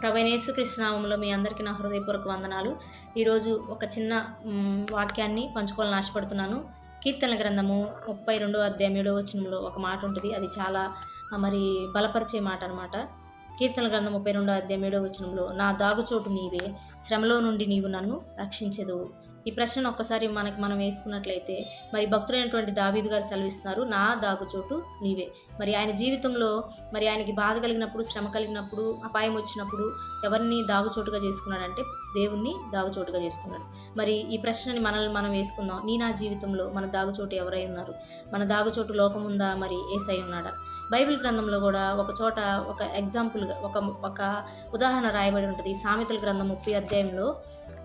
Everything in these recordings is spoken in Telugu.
ప్రభనేసు కృష్ణనామంలో మీ అందరికీ నా హృదయపూర్వక వందనాలు. ఈరోజు ఒక చిన్న వాక్యాన్ని పంచుకోవాలని ఆశపడుతున్నాను. కీర్తన గ్రంథము ముప్పై రెండో అధ్యాయం ఏడో వచనంలో ఒక మాట ఉంటుంది. అది చాలా మరి బలపరిచే మాట అనమాట కీర్తన గ్రంథం ముప్పై రెండో అధ్యాయం ఏడో వచనంలో నా దాగుచోటు నీవే శ్రమలో నుండి నీవు నన్ను రక్షించదు ఈ ప్రశ్నను ఒక్కసారి మనకి మనం వేసుకున్నట్లయితే మరి భక్తుడైనటువంటి దావీదు గారు సెలవిస్తున్నారు నా దాగుచోటు నీవే. మరి ఆయన జీవితంలో మరి ఆయనకి బాధ కలిగినప్పుడు శ్రమ కలిగినప్పుడు అపాయం వచ్చినప్పుడు ఎవరిని దాగుచోటుగా చేసుకున్నాడంటే దేవుణ్ణి దాగుచోటుగా చేసుకున్నాడు. మరి ఈ ప్రశ్నని మనల్ని మనం వేసుకుందాం. నీ నా జీవితంలో మన దాగుచోటు ఎవరై ఉన్నారు? మన దాగుచోటు లోకం ఉందా మరి ఏసై ఉన్నాడా? బైబిల్ గ్రంథంలో కూడా ఒక చోట ఒక ఎగ్జాంపుల్గా ఒక ఒక ఉదాహరణ రాయబడి ఉంటుంది. సామెతల గ్రంథం ముప్పై అధ్యాయంలో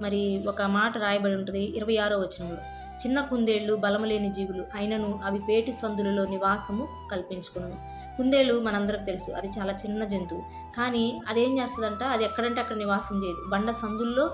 మరి ఒక మాట రాయబడి ఉంటుంది. ఇరవై ఆరో వచనంలో. చిన్న కుందేళ్ళు బలములేని జీవులు అయినను అవి పేటి సందులలో నివాసము కల్పించుకును కుందేలు మనందరికి తెలుసు అది చాలా చిన్న జంతువు. కానీ అదేం చేస్తుందంట? అది ఎక్కడంటే అక్కడ నివాసం చేయదు. బండ సందుల్లో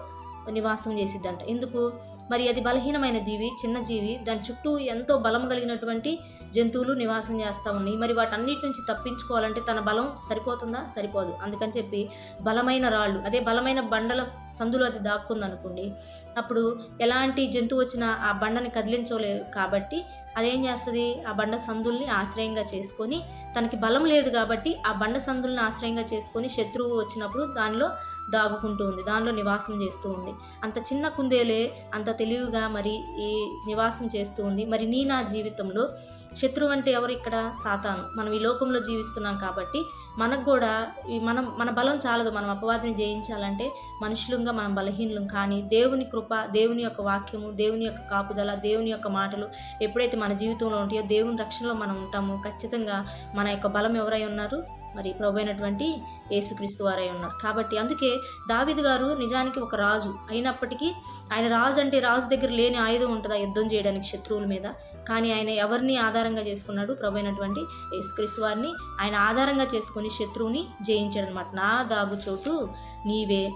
నివాసం చేసిద్దంట. ఎందుకు? మరి అది బలహీనమైన జీవి చిన్న జీవి దాని చుట్టూ ఎంతో బలం కలిగినటువంటి జంతువులు నివాసం చేస్తూ ఉన్నాయి. మరి వాటన్నిటి నుంచి తప్పించుకోవాలంటే తన బలం సరిపోతుందా? సరిపోదు. అందుకని చెప్పి బలమైన రాళ్ళు అదే బలమైన బండల సందులో అది దాక్కుందనుకోండి అప్పుడు ఎలాంటి జంతువు వచ్చినా ఆ బండని కదిలించలేదు కాబట్టి అదేం చేస్తుంది? ఆ బండ సందుల్ని ఆశ్రయంగా చేసుకొని తనకి బలం లేదు కాబట్టి ఆ బండ సందుల్ని ఆశ్రయంగా చేసుకొని శత్రువు వచ్చినప్పుడు దానిలో దాగుకుంటూ ఉంది. దానిలో నివాసం చేస్తూ ఉంది. అంత చిన్న కుందేలే అంత తెలివిగా మరి ఈ నివాసం చేస్తూ ఉంది. మరి నీ నా జీవితంలో శత్రువు అంటే ఎవరు ఇక్కడ? సాతాను. మనం ఈ లోకంలో జీవిస్తున్నాం కాబట్టి మనకు కూడా ఈ మనం మన బలం చాలదు. మనం అపవాదిని జయించాలంటే మనుషులంగా మనం బలహీనలం. కానీ దేవుని కృప దేవుని యొక్క వాక్యము దేవుని యొక్క కాపుదల దేవుని యొక్క మాటలు ఎప్పుడైతే మన జీవితంలో ఉంటాయో దేవుని రక్షణలో మనం ఉంటామో ఖచ్చితంగా మన యొక్క బలం ఎవరై ఉన్నారు? మరి ప్రభు అయినటువంటి యేసుక్రీస్తు వారై ఉన్నారు. కాబట్టి అందుకే దావిద్ గారు నిజానికి ఒక రాజు అయినప్పటికీ ఆయన రాజు అంటే రాజు దగ్గర లేని ఆయుధం ఉంటుందా? యుద్ధం చేయడానికి శత్రువుల మీద. కానీ ఆయన ఎవరిని ఆధారంగా చేసుకున్నాడు? ప్రభు అయినటువంటి యేసుక్రీస్తు వారిని. ఆయన ఆధారంగా చేసుకుని శత్రువుని జయించాడనమాట నా దాగు చోటు నీవే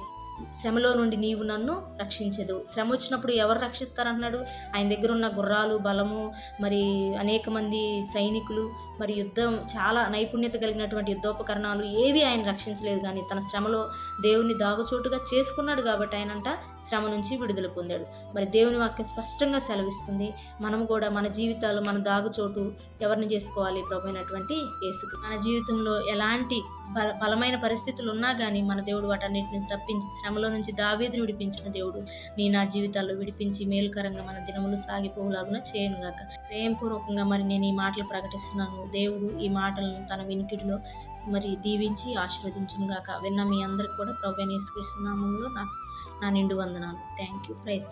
శ్రమలో నుండి నీవు నన్ను రక్షించదు. శ్రమ వచ్చినప్పుడు ఎవరు రక్షిస్తారంటున్నాడు? ఆయన దగ్గర ఉన్న గుర్రాలు బలము మరి అనేక మంది సైనికులు మరి యుద్ధం చాలా నైపుణ్యత కలిగినటువంటి యుద్ధోపకరణాలు ఏవి ఆయన రక్షించలేదు. కానీ తన శ్రమలో దేవుని దాగుచోటుగా చేసుకున్నాడు కాబట్టి ఆయనంట శ్రమ నుంచి విడుదల పొందాడు. మరి దేవుని వాక్యం స్పష్టంగా సెలవిస్తుంది. మనం కూడా మన జీవితాలు మన దాగుచోటు ఎవరిని చేసుకోవాలి? ప్రభు అయినటువంటి యేసుకు మన జీవితంలో ఎలాంటి బల బలమైన పరిస్థితులు ఉన్నా కానీ మన దేవుడు వాటన్నిటిని తప్పించి శ్రమ శ్రమలో నుంచి దావేదిని విడిపించిన దేవుడు. నీ నా జీవితాల్లో విడిపించి మేలుకరంగా మన దినములు సాగిపోలాగున చేయనుగాక ప్రేమపూర్వకంగా మరి నేను ఈ మాటలు ప్రకటిస్తున్నాను. దేవుడు ఈ మాటలను తన వినికిడిలో మరి దీవించి ఆశీర్వదించునుగాక విన్న మీ అందరికి కూడా ప్రభు నా నా నిండు వందనాలు. Thank you price